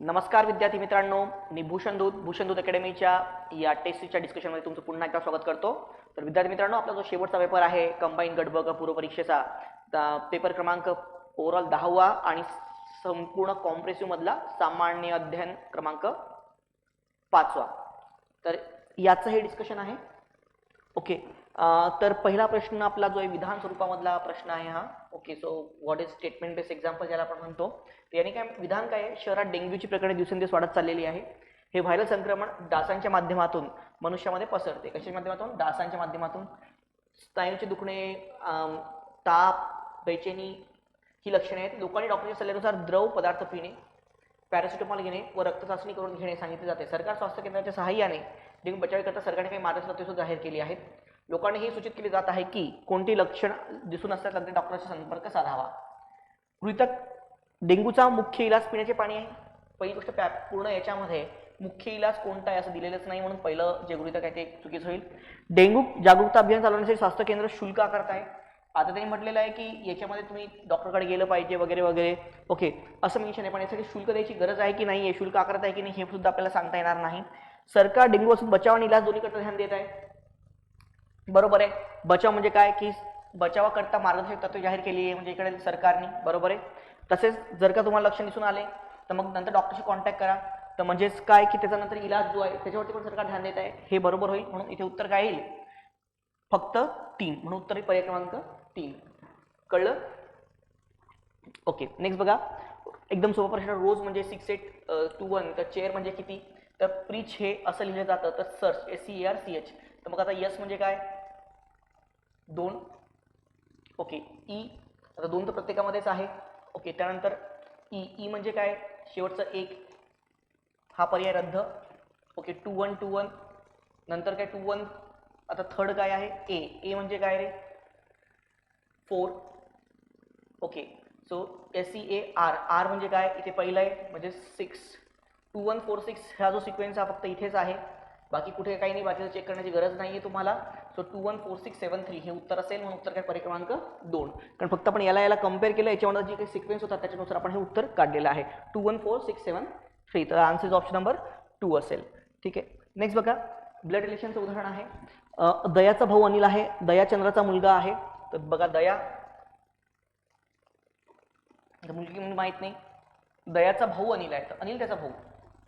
नमस्कार विद्यार्थी मित्रांनो मी भूषण दूत भूषण दूत अकॅडमीच्या या टेस्टच्या डिस्कशनमध्ये तुमचं पुन्हा एकदा स्वागत करतो. तर विद्यार्थी मित्रांनो आपला जो शेवटचा पेपर आहे कंबाईन गट ब पेपर क्रमांक ओव्हरऑल दहावा आणि संपूर्ण कॉम्प्रेसिव्हमधला सामान्य अध्ययन क्रमांक पाचवा. तर याचं हे डिस्कशन आहे. ओके तर पहिला प्रश्न आपला जो आहे विधान स्वरूपामधला प्रश्न आहे हा. Okay so what is statement base example ज्याला आपण म्हणतो? याने काय विधान काय आहे? शहरात डेंग्यूची प्रकरणे दिवसेंदिवस वाढत चाललेली आहे. हे व्हायरल संक्रमण डासांच्या माध्यमातून मनुष्यामध्ये पसरते. कशाच्या माध्यमातून? डासांच्या माध्यमातून. स्नायूचे दुखणे ताप बेचैनी ही लक्षणे आहेत. लोकांनी डॉक्टरच्या सल्ल्यानुसार द्रव पदार्थ पिणे पॅरासिटामॉल घेणे व रक्त चाचणी करून घेणे सांगितले जाते. सरकार स्वास्थ्य केंद्राच्या सहाय्याने डेंग्यू बचावाकरता सरकारने काही मार्गदर्शक जाहीर केली आहेत. लोकांनी हे सूचित केले जात आहे की कोणती लक्षण दिसून असल्यास अगदी डॉक्टरचा संपर्क साधावा. मृतक डेंग्यूचा मुख्य इलाज पिण्याचे पाणी आहे. पहिली गोष्ट पॅ पूर्ण याच्यामध्ये मुख्य इलाज कोणता आहे असं दिलेलंच नाही म्हणून पहिलं जे गृहितक आहे ते चुकीचं होईल. डेंग्यू जागरूकता अभियान चालवण्यासाठी स्वास्थ्य केंद्र शुल्क आकारत आहे आता त्यांनी म्हटलेलं आहे की याच्यामध्ये तुम्ही डॉक्टरकडे गेलं पाहिजे वगैरे वगैरे. ओके. असं मेन्शन आहे पण यासाठी शुल्क द्यायची गरज आहे की नाही आहे शुल्क आकारत आहे की नाही हे सुद्धा आपल्याला सांगता येणार नाही. सरकार डेंग्यूपासून बचाव आणि इलाज दोन्हीकडे ध्यान देत आहे. बरोबर आहे. बचाव म्हणजे काय? की बचावाकरता मार्गदर्शक तत्वे जाहीर केली आहे म्हणजे इकडे सरकारने. बरोबर आहे. तसेच जर का तुम्हाला लक्ष दिसून आले तर मग नंतर डॉक्टरशी कॉन्टॅक्ट करा. तर म्हणजेच काय? की त्याच्यानंतर इलाज जो आहे त्याच्यावरती पण सरकार ध्यान देत आहे. हे बरोबर होईल म्हणून इथे उत्तर काय येईल? फक्त तीन. म्हणून उत्तर पर्याय क्रमांक तीन. कळलं? ओके. नेक्स्ट बघा. एकदम सोपा प्रश्न. रोज म्हणजे सिक्स एट टू वन तर चेअर म्हणजे किती? तर प्रीच हे असं लिहिलं जातं. तर search S C A R C H तर मग आता यस म्हणजे काय? दोन. ओके ई आता दोन तर प्रत्येकामध्येच आहे. ओके त्यानंतर ई ई म्हणजे काय? शेवटचं एक. हा पर्याय रद्द. Okay two one two one नंतर काय? टू वन आता थर्ड काय आहे? ए ए म्हणजे काय रे? Four okay so S C A R R म्हणजे काय? इथे पहिलं आहे म्हणजे six two one four six हा जो सिक्वेन्स हा फक्त इथेच आहे. बाकी कुठे काही नाही बाकीचं चेक करण्याची गरज नाही आहे तुम्हाला. So two one four six seven three हे उत्तर असेल म्हणून उत्तर काय परिक्रमांक दोन. कारण फक्त आपण याला याला कंपेअर केलं याच्यामध्ये जे काही सिक्वेन्स होता त्याच्यानुसार आपण हे उत्तर काढलेलं आहे. Two one four six seven three तर आन्सर ऑप्शन नंबर टू असेल. ठीक आहे? नेक्स्ट बघा. ब्लड रिलेशनचं उदाहरण आहे. दयाचा भाऊ अनिल आहे. दया चंद्राचा मुलगा आहे. तर बघा दया. मुलगी म्हणून माहीत नाही. दयाचा भाऊ अनिल आहे. तर अनिल त्याचा भाऊ.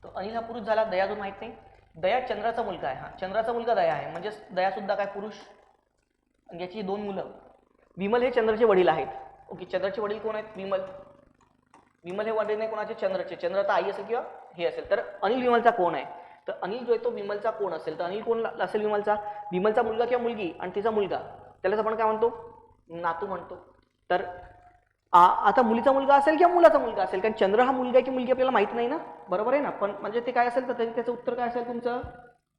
तर अनिल हा पुरुष झाला दया अजून माहीत नाही. दया चंद्राचा मुलगा आहे हा. चंद्राचा मुलगा दया आहे. म्हणजेच दयासुद्धा काय पुरुष? याची दोन मुलं. विमल हे चंद्राचे वडील आहेत. ओके चंद्राचे वडील कोण आहेत? विमल. विमल हे वडील नाही कोणाचे? चंद्राचे. चंद्र आता आई असेल किंवा हे असेल. तर अनिल विमलचा कोण आहे? तर अनिल जो आहे तो विमलचा कोण असेल? तर अनिल कोण असेल विमलचा? विमलचा मुलगा किंवा मुलगी? आणि तिचा मुलगा. त्यालाच आपण काय म्हणतो? नातू म्हणतो. तर आता मुलीचा मुलगा असेल किंवा मुलाचा मुलगा असेल? कारण चंद्र हा मुलगा आहे की मुलगी आपल्याला माहीत नाही ना? बरोबर आहे ना? पण म्हणजे ते काय असेल तर त्याचं उत्तर काय असेल तुमचं?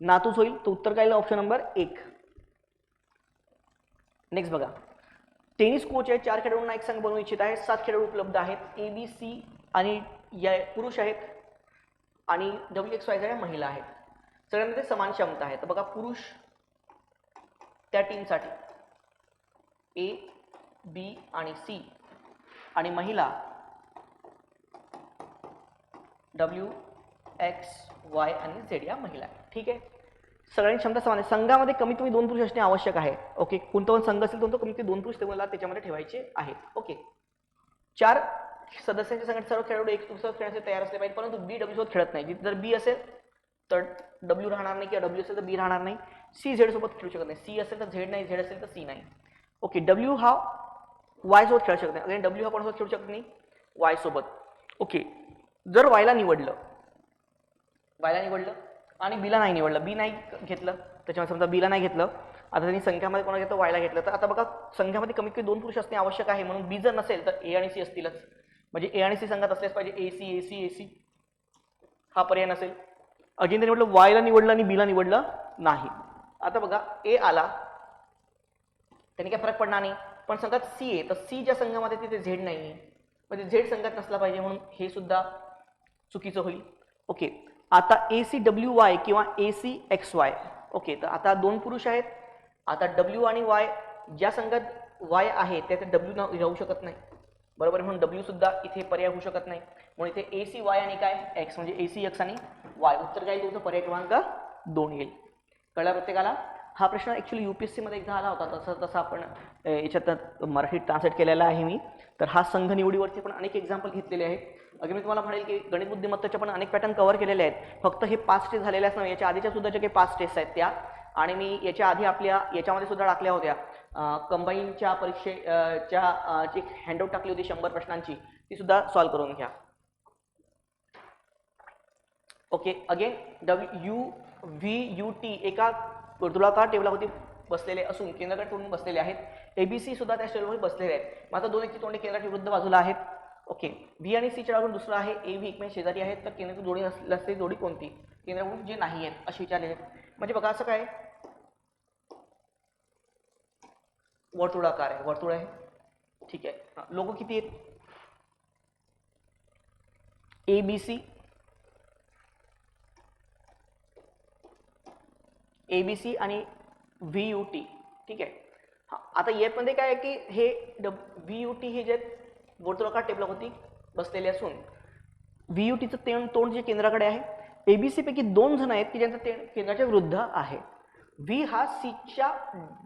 नातूच होईल. तर उत्तर काय ऑप्शन नंबर एक. नेक्स्ट बघा. टेनिस कोच आहे चार खेळाडूंना एक संघ बनवू इच्छित आहे. सात खेळाडू उपलब्ध आहेत. ए बी सी आणि या पुरुष आहेत. आणि डब्ल्यू एक्स वाय झेड महिला आहेत. सगळ्यांमध्ये समान क्षमता आहे. तर बघा पुरुष त्या टीमसाठी ए बी आणि सी आणि महिला. डब्ल्यू एक्स वाय आणि झेड या महिला ठीक आहे? सगळ्यांची क्षमता समान आहे. संघामध्ये कमीत कमी दोन पुरुष असणे आवश्यक आहे. ओके कोणता पण संघ असेल तर तो कमीत कमी दोन पुरुष तुम्हाला त्याच्यामध्ये ठेवायचे आहेत ओके चार सदस्यांच्या संघात सर्व खेळाडू एक दुसरं खेळण्यासाठी तयार असले पाहिजे परंतु बी डब्ल्यू सोबत खेळत नाही. जिथे जर बी असेल तर डब्ल्यू राहणार नाही किंवा डब्ल्यू असेल तर बी राहणार नाही. सी झेड सोबत खेळू शकत नाही. सी असेल तर झेड नाही. झेड असेल तर सी नाही. ओके डब्ल्यू हा वायसोबत खेळू शकत नाही. अगेन डब्ल्यू हा कोणासोबत खेळू शकत नाही? वाय सोबत. ओके जर वायला निवडलं वायला निवडलं आणि बीला नाही निवडलं बी नाही घेतलं त्याच्यामध्ये समजा बीला नाही घेतलं आता त्यांनी संख्यामध्ये कोणा घेतलं? वायला घेतलं. तर आता बघा संख्यामध्ये कमीत कमी दोन पुरुष असणे आवश्यक आहे. म्हणून बी जर नसेल तर ए आणि सी असतीलच. म्हणजे ए आणि सी संघात असल्याच पाहिजे A C A C A C हा पर्याय नसेल. अजून त्यांनी म्हटलं वायला निवडलं आणि बीला निवडलं नाही. आता बघा ए आला त्यांनी काय फरक पडणार नाही. पण संघात सी आहे. तर सी ज्या संघामध्ये तिथे झेड नाही आहे म्हणजे झेड संघात नसला पाहिजे म्हणून हे सुद्धा चुकीचं होईल. ओके. आता ए सी डब्ल्यू वाय किंवा A C X Y okay. तर आता दोन पुरुष आहेत. आता डब्ल्यू आणि वाय ज्या संघात वाय आहे त्या डब्ल्यू ना राहू शकत नाही. बरोबर आहे? म्हणून डब्ल्यू सुद्धा इथे पर्याय होऊ शकत नाही. म्हणून इथे ए सी वाय आणि काय? एक्स म्हणजे ए सी एक्स आणि वाय उत्तर काय? तुमचं पर्याय क्रमांक दोन येईल. कळला प्रत्येकाला? हा प्रश्न ॲक्च्युली यू पी एस सीमध्ये एकदा झाला होता. तसं तसं आपण याच्यात मराठीत ट्रान्सलेट केलेला आहे मी. तर हा संघ निवडीवरचे पण अनेक एक्झाम्पल घेतलेले आहेत. अगदी मी तुम्हाला म्हणेल की गणित बुद्धिमत्ताचे पण अनेक पॅटर्न कव्हर केलेले आहेत. फक्त हे पाच टेस्ट झालेले असणार याच्या आधीच्या सुद्धा जे काही पाच टेस्ट आहेत त्या. आणि मी याच्या आधी आपल्या याच्यामध्ये सुद्धा टाकल्या होत्या. कंबाईनच्या परीक्षेच्या जी हँडआउट टाकली होती शंभर प्रश्नांची ती सुद्धा सॉल्व्ह करून घ्या. Okay again W U V U T एका वर्तुळाकार टेबलावरती बसलेले असून केंद्राकडे तोंड बसलेले आहेत. एबीसी सुद्धा त्या टेबलमध्ये बसलेले आहेत. मात्र दोन एकची तोंडे केंद्राच्या विरुद्ध बाजूला आहेत. ओके बी आणि सीच्या बाजून दुसरं आहे. ए व्ही एकमेक शेजारी आहेत. तर केंद्राची जोडी नस- नसलेली जोडी कोणती? केंद्राकडून जे नाही आहेत असे विचारलेले आहेत. म्हणजे बघा असं काय वर्तुळाकार आहे. वर्तुळ आहे. ठीक आहे. लोक किती आहेत? A B C A B C आणि व्ही यू टी ठीक आहे? हां आता यामध्ये काय आहे की हे डब व्ही यू टी हे जे वर्तुळाकार टेबलावरती होती बसलेले असून व्ही यू टीचं तेण तोंड जे केंद्राकडे आहे ए बी सीपैकी दोन जण आहेत की ज्यांचं ते केंद्राच्या विरुद्ध आहे. व्ही हा सीच्या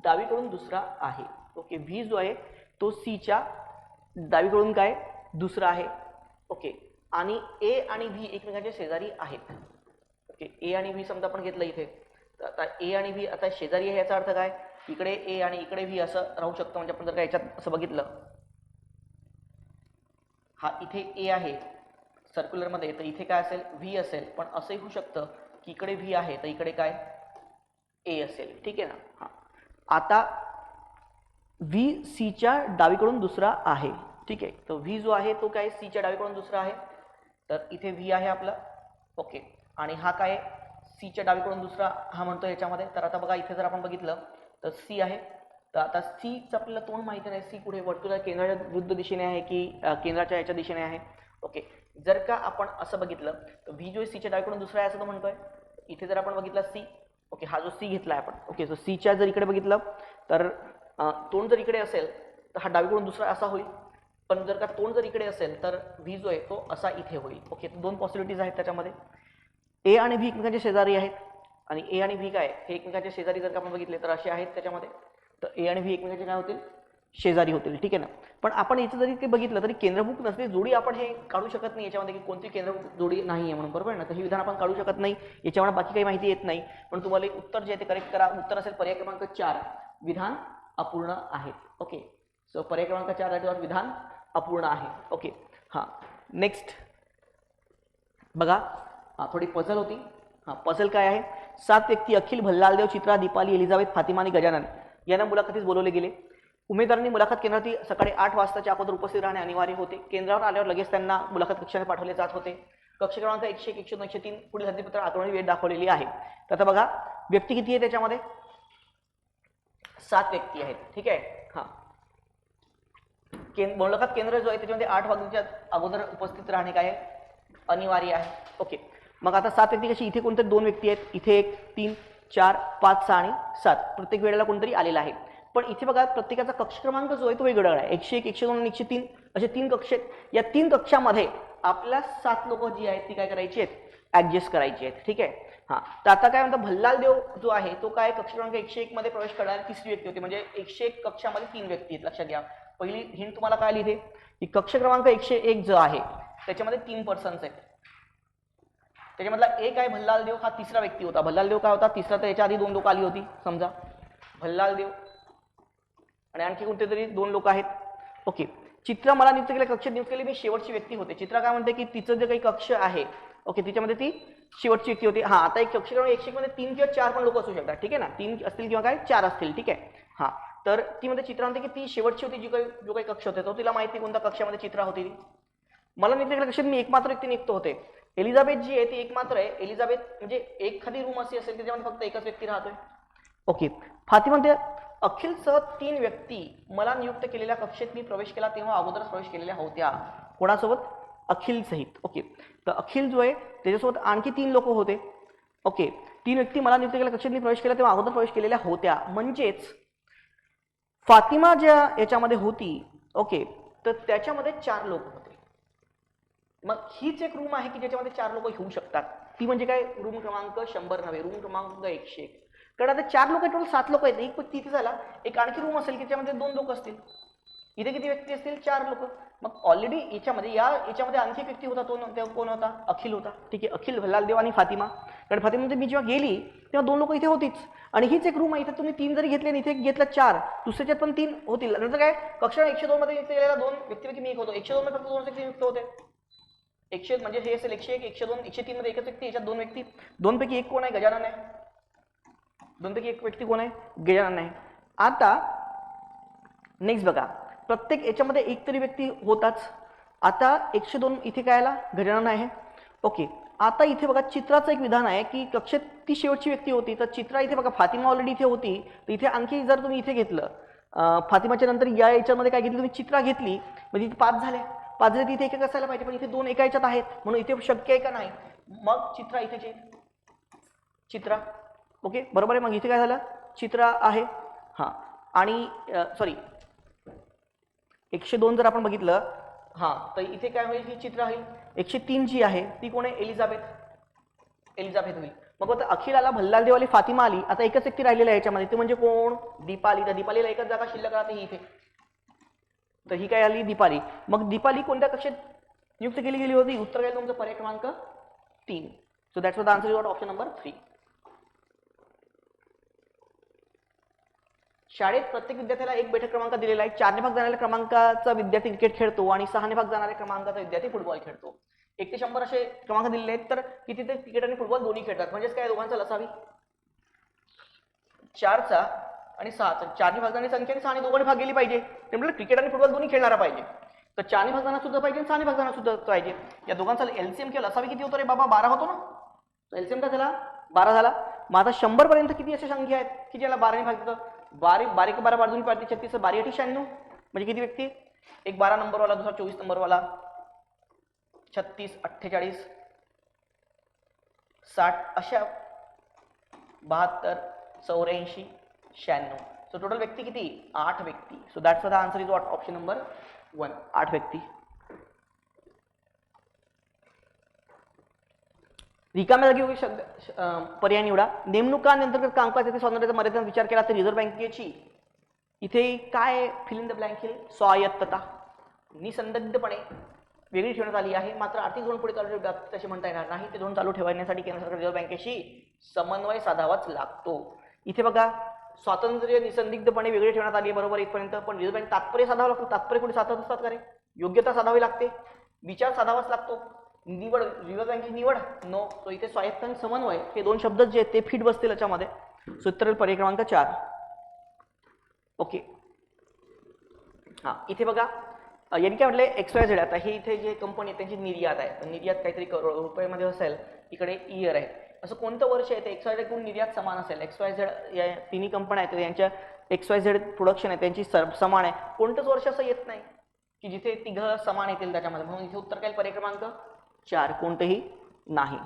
डावीकडून दुसरा आहे. ओके व्ही जो आहे तो सीच्या डावीकडून काय? दुसरा आहे. ओके आणि ए आणि व्ही एकमेकांच्या शेजारी आहेत. ओके ए आणि व्ही समजा आपण घेतलं इथे. तर आता ए आणि व्ही आता शेजारी आहे याचा अर्थ काय? इकडे ए आणि इकडे व्ही असं राहू शकतं. म्हणजे आपण जर का याच्यात असं बघितलं हा इथे ए आहे सर्क्युलरमध्ये तर इथे काय असेल? व्ही असेल. पण असंही होऊ शकतं की इकडे व्ही आहे तर इकडे काय? ए असेल. ठीक आहे ना? हां. आता व्ही सीच्या डावीकडून दुसरा आहे. ठीक आहे? तर व्ही जो आहे तो काय? सीच्या डावीकडून दुसरा आहे. तर इथे व्ही आहे आपला. ओके. आणि हा काय सीच्या डावीकडून दुसरा हा म्हणतो याच्यामध्ये. तर आता बघा इथे जर आपण बघितलं तर सी आहे. तर आता सीचं आपल्याला तोंड माहिती नाही. सी कुठे? वर्तुळा केंद्राच्या विरुद्ध दिशेने आहे की केंद्राच्या याच्या दिशेने आहे? ओके जर का आपण असं बघितलं तर व्ही जो सीच्या डावीकडून दुसरा आहे असं तो म्हणतोय. इथे जर आपण बघितलं सी ओके हा जो सी घेतला आहे आपण ओके सो सीच्या जर इकडे बघितलं तर तोंड जर इकडे असेल तर हा डावीकडून दुसरा असा होईल. पण जर का तोंड जर इकडे असेल तर व्ही जो आहे तो असा इथे होईल. ओके तर दोन पॉसिबिलिटीज आहेत त्याच्यामध्ये. ए आणि व्ही एकमेकांच्या शेजारी आहेत. आणि ए आणि व्ही काय? हे एकमेकांच्या शेजारी जर का आपण बघितले तर असे आहेत त्याच्यामध्ये. तर ए आणि व्ही एकमेकांचे काय होतील? शेजारी होतील. ठीक आहे ना? पण आपण याचं जरी ते बघितलं तरी केंद्रभूक नसते जोडी आपण हे काढू शकत नाही याच्यामध्ये की कोणती केंद्रभूक जोडी नाही आहे म्हणून. बरोबर ना? तर हे विधान आपण काढू शकत नाही. याच्यावर बाकी काही माहिती येत नाही. पण तुम्हाला उत्तर जे आहे ते करेक्ट करा. उत्तर असेल पर्याय क्रमांक चार. विधान अपूर्ण आहेत ओके. सो पर्याय क्रमांक चार याच्यावर विधान अपूर्ण आहे. ओके. हां. नेक्स्ट बघा. हां थोडी पझल होती. हां पझल काय आहे? सात व्यक्ती अखिल भल्लालदेव चित्रा दीपाली एलिझाबेथ फातिमा आणि गजानन यांना मुलाखतीस बोलवले गेले. उमेदवारांनी मुलाखत केंद्रातील सकाळी आठ वाजताच्या अगोदर उपस्थित राहणे अनिवार्य होते. केंद्रावर आल्यावर लगेच त्यांना मुलाखत कक्षाने पाठवले जात होते. कक्ष क्रमांक एकशे एक एकशे नऊशे तीन पुढील हद्दीपत्र आठवणी वेळ दाखवलेली आहे. तर आता बघा व्यक्ती किती आहे त्याच्यामध्ये? सात व्यक्ती आहेत. ठीक आहे? हां. केंद्र मुलाखत केंद्र जो आहे त्याच्यामध्ये आठ वाजताच्या अगोदर उपस्थित राहणे काय अनिवार्य आहे. ओके. मग आता सात व्यक्ती कशी? इथे कोणतरी दोन व्यक्ती आहेत. इथे एक तीन चार पाच सहा आणि सात. प्रत्येक वेळेला कोणतरी आलेला आहे. पण इथे बघा प्रत्येकाचा कक्ष क्रमांक जो आहे तो वेगवेगळा आहे. एकशे एक एकशे दोन आणि एकशे तीन असे तीन कक्ष आहेत. या तीन कक्षामध्ये आपल्या सात लोक जी आहेत ती काय करायची आहेत? ॲडजस्ट करायची आहेत. ठीक आहे? हां. तर आता काय म्हणतात भल्लाल देव जो आहे तो काय कक्ष क्रमांक एकशे एकमध्ये प्रवेश करणारी तिसरी व्यक्ती होती. म्हणजे एकशे एक कक्षामध्ये तीन व्यक्ती आहेत. लक्षात घ्या. पहिली हिंट तुम्हाला काय आली इथे की कक्ष क्रमांक एकशे एक जो आहे त्याच्यामध्ये तीन पर्सन्स आहेत. त्याच्यामधला एक आहे भल्लाल देव हा तिसरा व्यक्ती होता. भल्लाल देव काय होता? तिसरा तर याच्या आधी दोन लोक आली होती समजा. भल्लाल देव. आणि आणखी कोणते तरी दोन लोक आहेत. ओके. चित्रा मला नियुक्त केल्या कक्षेत नियुक्त केली मी शेवटची व्यक्ती होते. चित्रा काय म्हणते की तिचं जे काही कक्ष आहे ओके तिच्यामध्ये ती शेवटची व्यक्ती होती. हा आता एक कक्ष करून एकशे मध्ये तीन किंवा चार पण लोक असू शकतात ठीक आहे ना? तीन असतील किंवा काय? चार असतील ठीक आहे? हा. तर ती मध्ये चित्रा म्हणते की ती शेवटची होती जी काही जो काही कक्ष होते तो तिला माहिती कोणत्या कक्षामध्ये चित्रा होती ती. मला नियुक्त केल्या कक्षात मी एकमात्र व्यक्ती नियुक्त होते. एलिझाबेथ जी आहे ती एकमात्र आहे. एलिझाबेथ म्हणजे एखादी रूम अशी असेल की त्याच्यामध्ये फक्त एकच व्यक्ती राहतोय. ओके फाती म्हणते अखिलसह तीन व्यक्ती मला नियुक्त केलेल्या कक्षेत मी प्रवेश केला तेव्हा अगोदरच प्रवेश केलेल्या होत्या. कोणासोबत? अखिल सहित. ओके तर अखिल जो आहे त्याच्यासोबत आणखी तीन लोक होते. ओके तीन व्यक्ती मला नियुक्त केल्या कक्षेत मी प्रवेश केला तेव्हा अगोदर प्रवेश केलेल्या होत्या. म्हणजेच फातिमा ज्या याच्यामध्ये होती ओके तर त्याच्यामध्ये चार लोक होते. मग हीच एक रूम आहे की ज्याच्यामध्ये चार लोक येऊ शकतात. ती म्हणजे काय? रूम क्रमांक शंभर नव्हे रूम क्रमांक एकशे एक. कारण आता चार लोक टोटल सात लोक आहेत. एक तिथे झाला एक आणखी रूम असेल की त्याच्यामध्ये दोन लोक असतील. इथे किती व्यक्ती असतील? चार लोक. मग ऑलरेडी याच्यामध्ये या याच्यामध्ये आणखी एक व्यक्ती होता तो कोण होता? अखिल होता. ठीक आहे अखिल भल्लालदेव आणि फातिमा. कारण फातिमामध्ये म्हणजे मी जेव्हा गेली तेव्हा दोन लोक इथे होतीच. आणि हीच एक रूम आहे. इथे तुम्ही तीन जरी घेतले आणि इथे घेतलं चार दुसऱ्याच्यात पण तीन होतील. नंतर काय? कक्षा एकशे दोनमध्ये इथे गेलेला दोन व्यक्तीपैकी मी एक होतो. एकशे दोनमध्ये फक्त दोन व्यक्ती युक्त होते. एकशे म्हणजे हे असेल एकशे एक एकशे दोन एकशे तीन मध्ये एकच व्यक्ती याच्यात दोन व्यक्ती दोनपैकी एक कोण आहे? गजानन आहे. दोनपैकी एक व्यक्ती कोण आहे? गजानन आहे. आता नेक्स्ट बघा. प्रत्येक याच्यामध्ये एक तरी व्यक्ती होताच. आता एकशे दोन इथे काय आला? गजानन आहे. ओके. आता इथे बघा चित्राचं एक विधान आहे की कक्षेत ती शेवटची व्यक्ती होती. तर चित्रा इथे बघा फातिमा ऑलरेडी इथे होती. तर इथे आणखी जर तुम्ही इथे घेतलं फातिमाच्या नंतर या याच्यामध्ये काय घेतली? तुम्ही चित्रा घेतली. म्हणजे इथे पाच झाल्या पाच तिथे एक एक असायला पाहिजे पण इथे दोन एका याच्यात आहेत म्हणून इथे शक्य आहे का नाही? मग चित्रा इथे जे चित्रा ओके बरोबर आहे? मग इथे काय झालं? चित्रा आहे. हां आणि सॉरी एकशे दोन जर आपण बघितलं हां तर इथे काय होईल? ही चित्र आहे. एकशे तीन जी आहे ती कोण आहे? एलिझाबेथ. एलिझाबेथ होईल. मग आता अखिल आला भल्लालदेव फातिमा आली आता एकच व्यक्ती राहिलेला आहे याच्यामध्ये ती म्हणजे कोण? दीपाली. तर दीपालीला एकच जागा शिल्लक राहते ही इथे. तर ही काय आली? दीपाली. मग दीपाली कोणत्या कक्षेत नियुक्त केली गेली होती? उत्तर काय तुमचा? पर्याय क्रमांक तीन. So that's the answer your option number three शाळेत प्रत्येक विद्यार्थ्याला एक बैठक क्रमांक दिलेला आहे. चारने भाग जाणाऱ्या क्रमांकाचा विद्यार्थी क्रिकेट खेळतो आणि सहाने भाग जाणाऱ्या क्रमांकाचा विद्यार्थी फुटबॉल खेळतो. एक ते शंभर असे क्रमांक दिलेले आहेत. तर किती ते क्रिकेट आणि फुटबॉल दोन्ही खेळतात? म्हणजेच काय? दोघांचा लसावी. चारचा आणि सात चारने भाग जाणारी संख्या आणि सहाने दोघांनी भाग गेली पाहिजे. ते म्हटलं क्रिकेट आणि फुटबॉल दोन्ही खेळणारा पाहिजे. तर चारही भागदाना सुद्धा पाहिजे आणि सहाने भागदाना सुद्धा पाहिजे. या दोघांचा एलसीएम केला असावी किती होतो रे बाबा? बारा होतो ना? एलसीएम काय झाला? बारा झाला. माझा शंभरपर्यंत शंभर पर्यंत किती अशा संख्या आहेत? की ज्याला बाराने भाग देतं बारीक बारीक बारा बाजून पाडते. छत्तीस बारी अठी शहाण्णव. म्हणजे किती व्यक्ती? एक बारा नंबरवाला दुसरा चोवीस नंबरवाला. छत्तीस अठ्ठेचाळीस. साठ अशा बहात्तर चौऱ्याऐंशी. शहाण्णव. सो टोटल व्यक्ती किती? आठ व्यक्ती. So that's the answer is what option number one आठ व्यक्ती. रिकाम्या जागी शब्द पर्याय निवडा. नेमणुकांतर्गत कामकाजाचे स्वातंत्र्याचा मर्यादेचा विचार केला तर रिझर्व्ह बँकेची इथे काय फिलिंग द ब्लँक येईल स्वायत्तता. निसंदिग्धपणे वेगळी ठेवण्यात आली आहे. मात्र आर्थिक धोरण पुढे चालू ठेवतात तसे म्हणता येणार नाही. ते धोरण चालू ठेवण्यासाठी केंद्र सरकार रिझर्व्ह बँकेशी समन्वय साधावाच लागतो. इथे बघा स्वातंत्र्य निसंदिग्धपणे वेगळी ठेवण्यात आली आहे बरोबर इथपर्यंत. पण रिझर्व्ह बँक तात्पर्य साधावं लागतं. तात्पर्य कुठे साधत असतात का रे? योग्यता साधावी लागते. विचार साधावाच लागतो. निवड रिझर्व्ह बँकेची निवड. नो सो इथे स्वायत्त आणि समन्वय हे दोन शब्द जे आहेत ते फिट बसतील याच्यामध्ये. सूत्र परिक्रमांक पर्याय क्रमांक चार. ओके हां इथे बघा. यांनी काय म्हटलं एक्स वाय झेड आता हे इथे जे कंपनी आहे त्यांची निर्यात आहे. निर्यात काहीतरी करोड रुपयामध्ये असेल. इकडे इयर आहे. असं कोणतं वर्ष आहे? ते एक्स वाय झेड निर्यात समान असेल. एक्स वाय झेड या तिन्ही कंपन्या आहेत यांच्या एक्स वाय झेड प्रोडक्शन आहे त्यांची सर समान आहे. कोणतंच वर्ष असं येत नाही की जिथे तिघं समान येतील त्याच्यामध्ये. म्हणून इथे उत्तर काय पर्याय क्रमांक चार. कोणतंही नाही.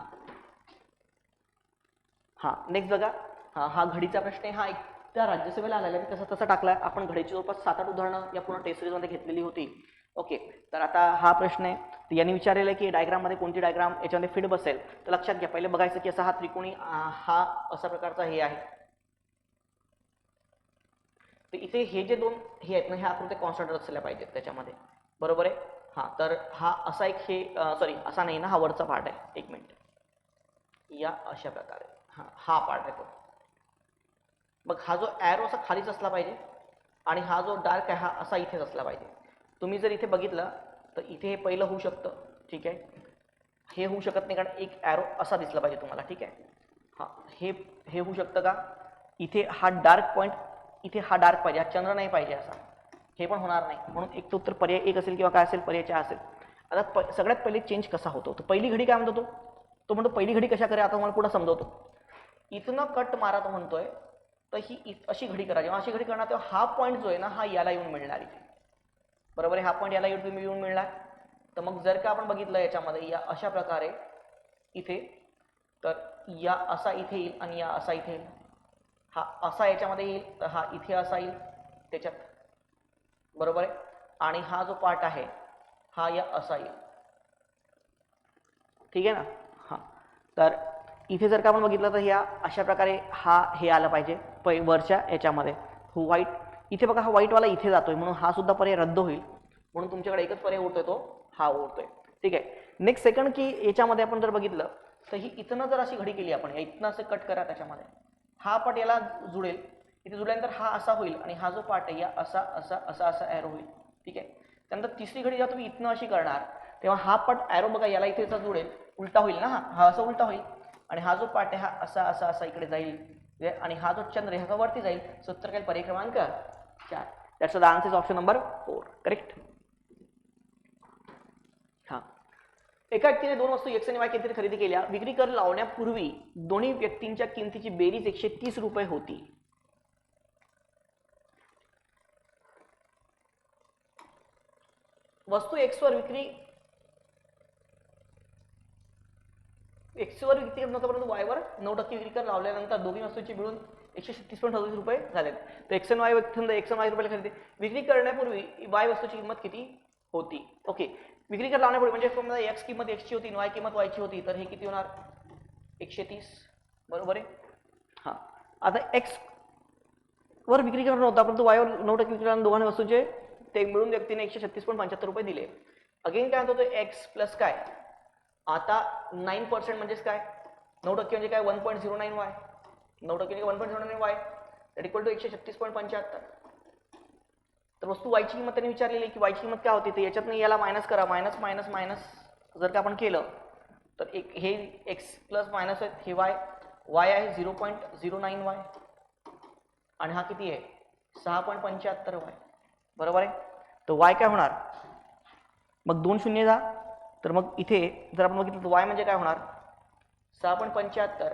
हा नेक्स्ट बघा. हा हा घडीचा प्रश्न आहे. हा एक त्या राज्यसभेला आलेला आहे. मी तसा तसा टाकला आपण घडीची जवळपास सात आठ उदाहरणं या पूर्ण टेस्ट सिरीजमध्ये घेतलेली होती. ओके तर आता हा प्रश्न आहे. तर यांनी विचारलेलं आहे की डायग्राममध्ये कोणती डायग्राम याच्यामध्ये फिट बसेल? तर लक्षात घ्या पहिले बघायचं की असा हा त्रिकोणी हा असा प्रकारचा हे आहे. तर इथे हे जे दोन हे आहेत ना हे आकृत्या कॉन्स्टंट असल्या पाहिजेत त्याच्यामध्ये. बरोबर आहे? हां तर हा असा एक हे सॉरी असा नाही ना हा वरचा पार्ट आहे. एक मिनिट या अशा प्रकारे. हा हा पार्ट आहे तो. मग हा जो ॲरो असा खालीच असला पाहिजे आणि हा जो डार्क आहे हा असा इथेच असला पाहिजे. तुम्ही जर इथे बघितलं तर इथे हे पहिलं होऊ शकतं ठीक आहे? हे होऊ शकत नाही कारण एक ॲरो असा दिसला पाहिजे तुम्हाला ठीक आहे? हां हे हे होऊ शकतं का? इथे हा डार्क पॉईंट इथे हा डार्क पाहिजे हा चंद्र नाही पाहिजे असा. हे पण होणार नाही. म्हणून एक तर उत्तर पर्याय एक असेल किंवा काय असेल पर्याय चार असेल. आता प सगळ्यात पहिले चेंज कसा होतो? तर पहिली घडी काय म्हणतो तो? तो म्हणतो पहिली घडी कशा करे आता मला पुढं समजवतो. इथनं कट मारा तो म्हणतोय तर ही अशी घडी करा जेव्हा अशी घडी करणार तेव्हा हा पॉईंट जो आहे ना हा याला येऊन मिळणार इथे. बरोबर आहे? हा पॉईंट याला येऊन येऊन मिळणार. तर मग जर का आपण बघितलं याच्यामध्ये या अशा प्रकारे इथे तर या असा इथे येईल आणि या असा इथे येईल. हा असा याच्यामध्ये येईल तर हा इथे असा येईल त्याच्यात. बरोबर आहे? आणि हा जो पार्ट आहे हा या असा येईल. ठीक आहे ना? हां. तर इथे जर का आपण बघितलं तर या अशा प्रकारे हा हे आलं पाहिजे पै वरच्या याच्यामध्ये. व्हाईट इथे बघा हा व्हाईटवाला इथे जातोय म्हणून हा सुद्धा पर्याय रद्द होईल. म्हणून तुमच्याकडे एकच पर्याय उरतोय तो हा उरतोय. ठीक आहे. नेक्स्ट सेकंड की याच्यामध्ये आपण जर बघितलं तर ही इथनं जर अशी घडी केली आपण या इथनं असं कट करा त्याच्यामध्ये. हा पार्ट याला जुळेल इथे जुळल्यानंतर हा असा होईल आणि हा जो पार्ट आहे या असा असा असा असा ॲरो होईल. ठीक आहे? त्यानंतर तिसरी घडी जेव्हा तुम्ही इथनं अशी करणार तेव्हा हा पार्ट ॲरो बघा याला इथे असा जुळेल उलटा होईल ना हा? हा असा उलटा होईल. आणि हा जो पार्ट आहे हा असा असा असा इकडे जाईल. आणि हा जो चंद्र आहे वरती जाईल. सत्तर काही परिक्रमांक चार that's the answer option number four correct हा. एका व्यक्तीने दोन वस्तू एक्स आणि वाय किमतीत खरेदी केल्या. विक्री कर लावण्यापूर्वी दोन्ही व्यक्तींच्या किमतीची बेरीज एकशे तीस रुपये होती. वस्तू एक्स वर विक्री एक्स वर विक्री नव्हतं नव्हता परंतु वायवर नऊ टक्के विक्री कर लावल्यानंतर दोन्ही वस्तूंची मिळून एकशे छत्तीस पॉईंट सदतीस रुपये झाले तर एक्स वाय समजा एक्स एन वाय रुपयाला खरेदी. विक्री करण्यापूर्वी वाय वस्तूची किंमत किती होती? ओके विक्री कर लावण्यापूर्वी म्हणजे समजा एक्स किंमत एक्सची होती वाय किंमत वायची होती तर हे किती होणार? एकशे तीस. बरोबर आहे? हां. आता एक्स वर विक्री करणार नव्हता परंतु वायवर नऊ टक्के विक्री केल्यानं दोघांना वस्तूचे ते मिळून व्यक्तीने एकशे छत्तीस पॉईंट पंच्याहत्तर रुपये दिले. अगेन काय म्हणतो एक्स प्लस काय? आता नाईन पर्सेंट म्हणजेच काय? नऊ टक्के म्हणजे काय? One point zero nine Y नऊ टक्के one point zero Y that equal to एकशे छत्तीस पॉईंट पंच्याहत्तर. तर वस्तू वायची किंमत त्यांनी विचारलेली आहे की वायची किंमत काय होती? तर याच्यातनं याला मायनस करा. मायनस मायनस मायनस जर का आपण केलं तर एक हे एक्स प्लस मायनस आहेत हे वाय वाय आहे zero point zero nine Y आणि हा किती आहे? सहा पॉईंट पंच्याहत्तर वाय बरोबर आहे? तर वाय काय होणार? मग दोन शून्य जा. तर मग इथे जर आपण बघितलं तर वाय म्हणजे काय होणार? सहा पॉईंट पंच्याहत्तर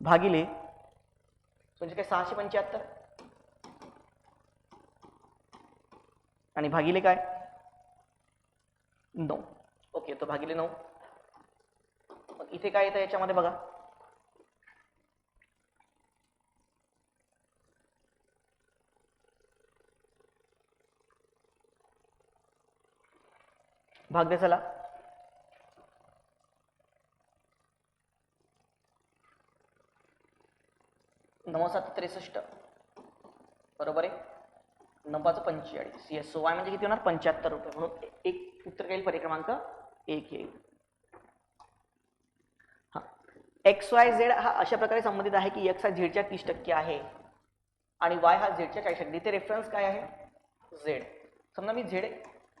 भागिले म्हणजे काय सहाशे पंच्याहत्तर? आणि भागिले काय? नऊ. ओके तर भागिले नऊ. मग इथे काय येतं याच्यामध्ये बघा. भाग दे चला नऊ सात त्रेसष्ट. बरोबर आहे? नव्वाचं पंचेचाळीस. येस वाय म्हणजे किती होणार? पंच्याहत्तर रुपये. म्हणून एक उत्तर येईल परिक्रमांक क्रमांक एक येईल. हा. एक्स वाय झेड हा अशा प्रकारे संबंधित आहे की एक्स हा झेडच्या तीस टक्के आहे. आणि वाय हा झेडच्या चाळीस टक्के. इथे रेफरन्स काय आहे? झेड समजा मी झेड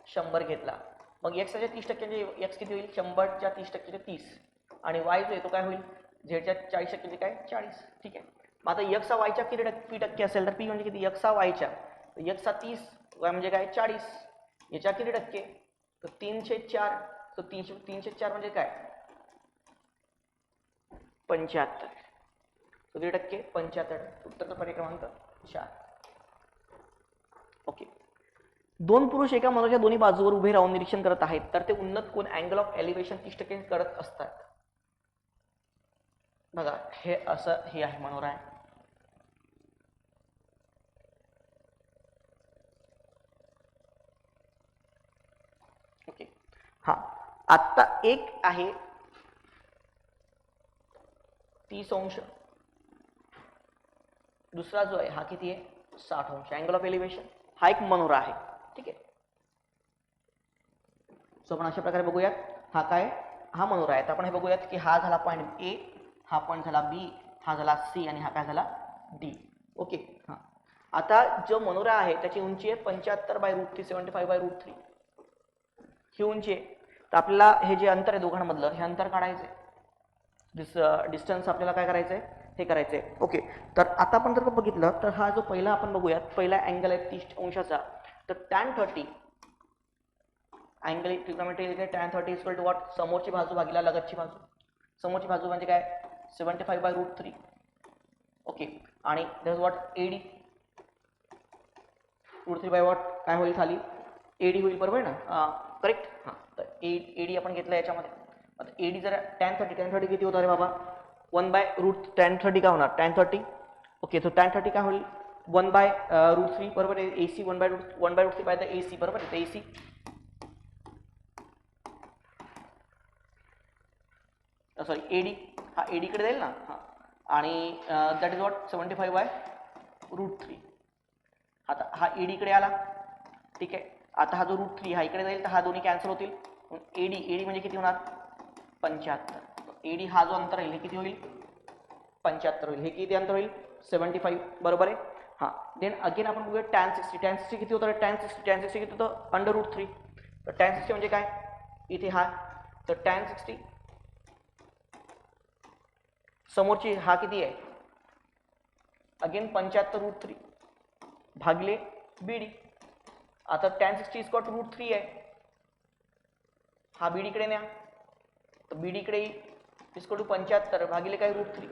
शंभर घेतला. मग एक्सच्या तीस टक्क्यांचे एक्स किती होईल? शंभरच्या तीस टक्क्याचे तीस. आणि वाय जो येतो काय होईल? झेडच्या चाळीस टक्क्याचे काय? चाळीस. ठीक आहे. मग आता यक्स वायच्या किती टक्के टक्के असेल? तर पी म्हणजे किती? यक्सा वायच्या. यक्सा तीस वाय म्हणजे काय? चाळीस. याच्या किती टक्के? तर तीनशे चार. तर तीनशे तीनशे चार म्हणजे काय? पंच्याहत्तर. किती टक्के? पंच्याहत्तर. उत्तरचा पर्याय क्रमांक चार. ओके. दोन पुरुष एका मनोच्या दोन्ही बाजूवर उभे राहून निरीक्षण करत आहेत. तर ते उन्नत कोण अँगल ऑफ एलिव्हेशन तीस टक्के करत असतात. बघा हे असं हे आहे मनोरा आहे ओके हा आत्ता एक आहे. तीस अंश. दुसरा जो आहे हा किती आहे? साठ अंश. अँगल ऑफ एलिव्हेशन हा एक मनोरा आहे. ठीक आहे? सो आपण अशा प्रकारे बघूयात. हा काय? हा मनोरा आहे. तर आपण हे बघूयात की हा झाला पॉईंट ए हा पॉईंट झाला बी हा झाला सी आणि हा काय झाला डी ओके हां. आता जो मनोरा आहे त्याची उंची आहे पंच्याहत्तर by root three seventy five by root three ही उंची आहे. तर आपल्याला हे जे अंतर आहे दोघांमधलं हे अंतर काढायचं आहे डिस डिस्टन्स आपल्याला काय करायचं आहे हे करायचं आहे ओके तर आता आपण जर बघितलं तर हा जो पहिला आपण बघूयात पहिला अँगल आहे तीस अंशाचा. तर tan thirty angle trigonometry tan thirty equal to what समोरची बाजू भागीला लगतची बाजू. समोरची बाजू म्हणजे काय? Seventy five by root three okay आणि that what A D root three by what काय होईल खाली? ए डी होईल बरोबर ना? करेक्ट हां तर ए ए डी आपण घेतलं याच्यामध्ये. आता ए डी जर टॅन थर्टी टॅन थर्टी किती होतं रे बाबा? One by root tan thirty काय होणार? टॅन थर्टी ओके तर टॅन थर्टी काय होईल? वन बाय रूट थ्री बरोबर? आहे A C one by root one by root three by the A C बरोबर आहे? A C sorry A D हा ए डीकडे जाईल ना? हां. आणि that is what seventy five by root three आता हा ए डीकडे आला. ठीक आहे? आता हा जो रूट थ्री हा इकडे जाईल तर हा दोन्ही कॅन्सल होतील. ए डी ए डी म्हणजे किती होणार? पंच्याहत्तर. ए हा जो अंतर हे किती होईल? पंच्याहत्तर होईल. हे किती अंतर होईल? सेवन्टी फाईव्ह बरोबर आहे? हाँ. देन अगेन आपण टॅन सिक्स्टी टॅन सिक्स्टी किती होतं टॅन सिक्स्टी टॅन सिक्स्टी किती होतं? अंडर रूट थ्री तर टॅन सिक्स्टी म्हणजे काय? इथे हा. तर टॅन सिक्स्टी समोरची हा किती आहे? अगेन पंच्याहत्तर रूट थ्री भागले बी डी आता tan sixty square root three आहे. हा बी डीकडे न्या. तर बी डीकडे इज टू पंच्याहत्तर भागिले काय रूट थ्री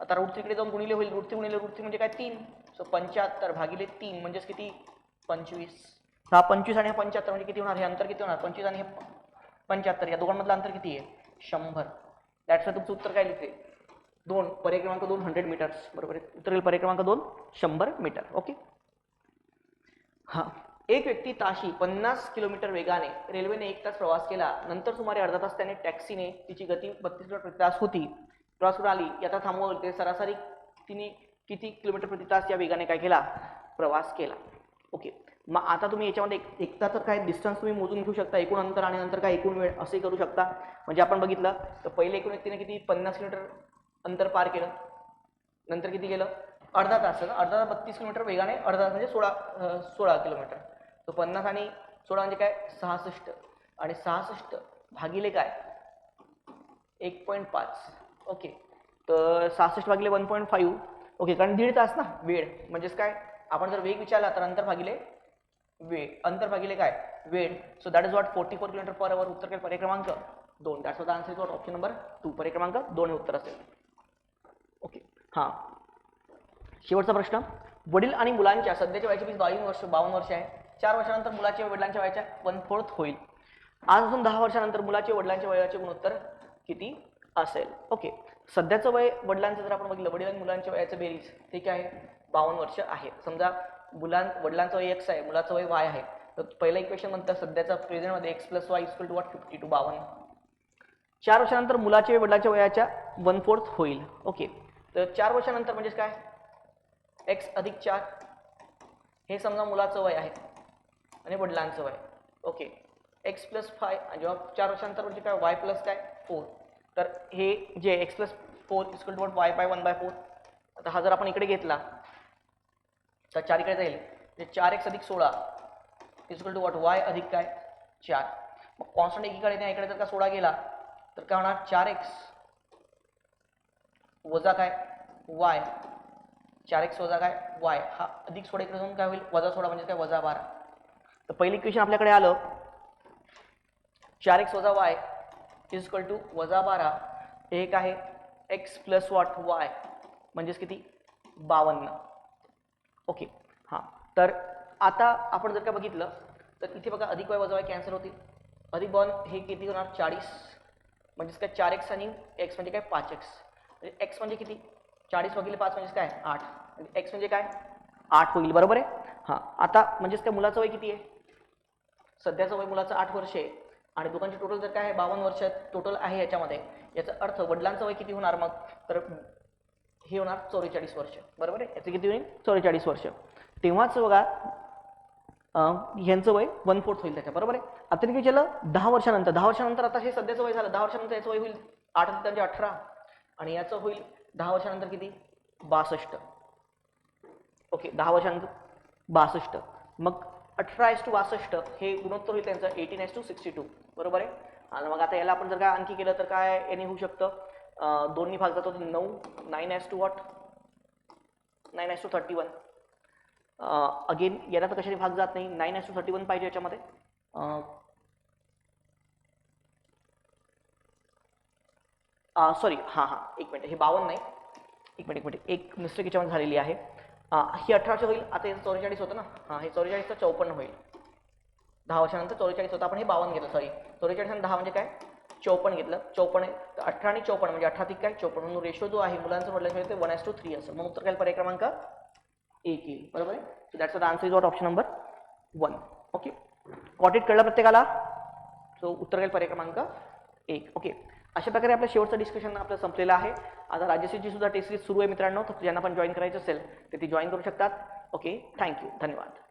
आता रूट थ्रीकडे जाऊन गुणिले होईल. रूट थ्री गुणिले रूट थ्री म्हणजे काय? तीन. सो पंच्याहत्तर भागिले तीन म्हणजेच किती? पंचवीस. हा पंचवीस आणि हा पंच्याहत्तर म्हणजे किती होणार? हे अंतर किती होणार? पंचवीस आणि हे पंच्याहत्तर. या दोघांमधलं अंतर किती आहे? शंभर. दॅट्स तुमचं उत्तर काय लिहिते दोन. परिक्रमांक दोन हंड्रेड मीटर्स बरोबर आहे? उत्तर येईल पर्याय दोन शंभर मीटर ओके हां. एक व्यक्ती ताशी पन्नास किलोमीटर वेगाने रेल्वेने एक तास प्रवास केला. नंतर सुमारे अर्धा तास त्याने टॅक्सीने तिची गती बत्तीस किलोमीटर प्रति तास होती. प्रवास करून आली याचा थांबवलं ते सरासरी तिने किती किलोमीटर प्रति तास या वेगाने काय केला? प्रवास केला. ओके. मग आता तुम्ही याच्यामध्ये एक एकदा तर काय डिस्टन्स तुम्ही मोजून घेऊ शकता. एकूण अंतर आणि नंतर काय एकूण वेळ असे करू शकता. म्हणजे आपण बघितलं तर पहिले एकूण व्यक्तीने किती? पन्नास किलोमीटर अंतर पार केलं. नंतर किती गेलं अर्धा तास. अर्धा तास बत्तीस किलोमीटर वेगाने अर्धा तास म्हणजे सोळा सोळा किलोमीटर. तो पन्नास आणि सोळा म्हणजे काय? सहासष्ट. आणि सहासष्ट भागिले काय? एक पॉईंट पाच. ओके. तर सहासष्ट भागिले वन पॉईंट फाईव्ह. ओके कारण दीड तास ना वेळ. म्हणजेच काय? आपण जर वेग विचारला तर अंतर भागिले वेळ. अंतर भागिले काय? वेळ. So that is what forty four kilometre per hour उत्तर काय? परिक्रमांक दोन. That's what answer is what option number two परिक्रमांक दोन हे उत्तर असेल. ओके. हां. शेवटचा प्रश्न. वडील आणि मुलांच्या सध्याच्या वयाची फीस बावीस वर्ष बावन्न वर्ष आहे. चार वर्षानंतर मुलाच्या व वडिलांच्या वयाच्या वन फोर्थ होईल. आजपासून दहा वर्षानंतर मुलाचे वडिलांच्या वयाचे गुणोत्तर किती असेल? ओके. सध्याचं वय वडिलांचं जर आपण बघितलं वडिलां मुलांच्या वयाचं बेरीज ते काय आहे बावन्न वर्ष आहे. समजा मुलां वडिलांचं वय एक्स आहे मुलाचं वय वाय आहे. तर पहिलं इक्वेशन म्हणतं सध्याचा प्रेझेंटमध्ये X plus Y equal to what fifty two बावन्न. चार वर्षानंतर मुलाचे वडिलांच्या वयाच्या वन फोर्थ होईल. ओके. तर चार वर्षानंतर म्हणजेच काय? एक्स अधिक चार. हे समजा मुलाचं वय आहे. आणि वडिलांचं वय. ओके. एक्स प्लस फाय जेव्हा चार वर्षानंतर म्हणजे काय वाय प्लस काय? फोर तर हे जे X plus four equal to Y by one by four आता हा जर आपण इकडे घेतला तर चार इकडे जाईल. म्हणजे चार एक्स अधिक सोळा इस्कल टू वॉट वाय अधिक काय? चार. मग कॉन्स्टंट एकीकडे नाही इकडे जर का सोळा गेला तर काय होणार? चार एक्स वजा काय? वाय चार एक्स वजा काय? वाय हा अधिक सोळा इकडे जाऊन काय होईल? वजा सोळा म्हणजे काय? वजा बारा. तर पहिलं इक्वेशन आपल्याकडे आलं. चार एक्स वजा वाय इज इक्वल टू वजा बारा. हे एक आहे एक्स प्लस वॉट वाय म्हणजेच किती? बावन्न. ओके हां. तर आता आपण जर का बघितलं तर इथे बघा अधिक वाय वजा वाय कॅन्सल होतील. अधिक बॉन हे किती होणार? चाळीस. म्हणजेच काय चार एक्स आणि एक्स म्हणजे काय? पाच एक्स म्हणजे एक्स म्हणजे किती? चाळीस वगैरे पाच म्हणजेच काय? आठ. म्हणजे एक्स म्हणजे काय? आठ होईल. बरोबर आहे? हां. आता म्हणजेच काय मुलाचं वय किती आहे? सध्याचं वय मुलाचं आठ वर्ष आहे आणि दोघांची टोटल जर काय आहे बावन्न वर्ष टोटल आहे याच्यामध्ये याचा अर्थ वडिलांचं वय किती होणार मग? तर हे होणार चौवेचाळीस वर्ष. बरोबर आहे? याचं किती होईल? चौवेचाळीस वर्ष. तेव्हाच बघा यांचं ह्यांचं वय वन फोर्थ होईल त्याच्या. बरोबर आहे? आता किती केलं? दहा वर्षानंतर. दहा वर्षानंतर आता हे सध्याचं वय झालं. दहा वर्षानंतर याचं वय होईल आठ त्यांचे अठरा. आणि याचं होईल दहा वर्षानंतर किती? बासष्ट. ओके दहा वर्षानंतर बासष्ट. मग अठरा एस टू बासष्ट हे गुणोत्तर होईल त्यांचं eighteen is to sixty two बरोबर आहे? आणि मग आता याला आपण जर काय आणखी केलं तर काय याने होऊ शकतं? दोन्ही भाग जातो नऊ nine is to what nine is to thirty one again याला तर कशाने भाग जात नाही? Nine is to thirty one पाहिजे याच्यामध्ये. सॉरी हां हां एक मिनिट हे बावन्न नाही. एक मिनिट एक मिनिट. एक मिस्टेक याच्यामध्ये झालेली आहे. ही अठराशे होईल. आता हे चौवेचाळीस होतं ना? हां हे चौवेचाळीसचं चौपन्न होईल. दहा वर्षानंतर चौवेचाळीस होतं. आपण हे बावन्न घेतलं सॉरी चौवेचाळीस आणि दहा म्हणजे काय? चौपन्न घेतलं. चौपन्न तर अठरा आणि चौपन्न म्हणजे अठरा तिक काय? चौपन्न. म्हणून रेशो जो आहे मुलांचं म्हटलं ते वन एस टू थ्री असेल मग उत्तर काय पर्याय क्रमांक? एक येईल. बरोबर आहे? So that's the answer is what option number one okay कॉटेट कळलं प्रत्येकाला? सो उत्तर काय पर्याय क्रमांक? एक. ओके अशा प्रकारे आपलं शेवटचं डिस्कशन आपलं संपलेलं आहे. आता राजश्रीची सुद्धा टेस्ट सुरू आहे मित्रांनो तर ज्यांना पण जॉईन करायचं असेल तर ती जॉईन करू शकतात. ओके थँक्यू धन्यवाद.